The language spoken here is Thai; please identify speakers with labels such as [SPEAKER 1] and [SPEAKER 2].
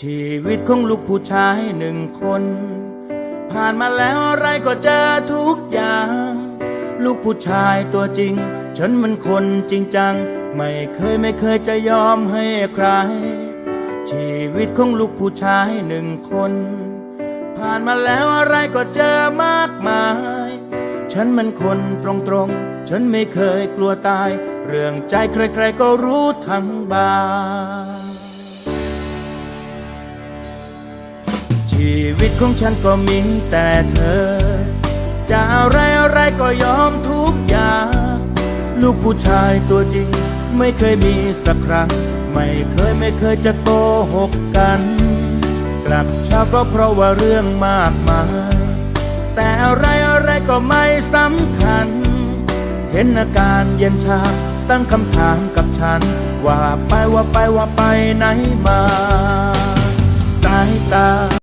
[SPEAKER 1] ชีวิตของลูกผู้ชายหนึ่งคน ผ่านมาแล้วอะไรก็เจอทุกอย่าง ลูกผู้ชายตัวจริง ฉันมันคนจริงจัง ไม่เคยไม่เคยจะยอมให้ใคร ชีวิตของลูกผู้ชายหนึ่งคน ผ่านมาแล้วอะไรก็เจอมากมาย ฉันมันคนตรงๆฉันไม่เคยกลัวตาย เรื่องใจใครๆก็รู้ทั้งบ้าน ชีวิตของฉันก็มีแต่เธอ จะอะไรอะไรก็ยอมทุกอย่าง ลูกผู้ชายตัวจริง ไม่เคยมีสักครั้ง ไม่เคยไม่เคยจะโกหกกัน กลับเช้าก็เพราะว่าเรื่องมากมาย แต่อะไรอะไรก็ไม่สำคัญ เห็นอาการเย็นชาตั้งคำถามกับฉัน ว่าไปว่าไปว่าไปไหนมาสายตา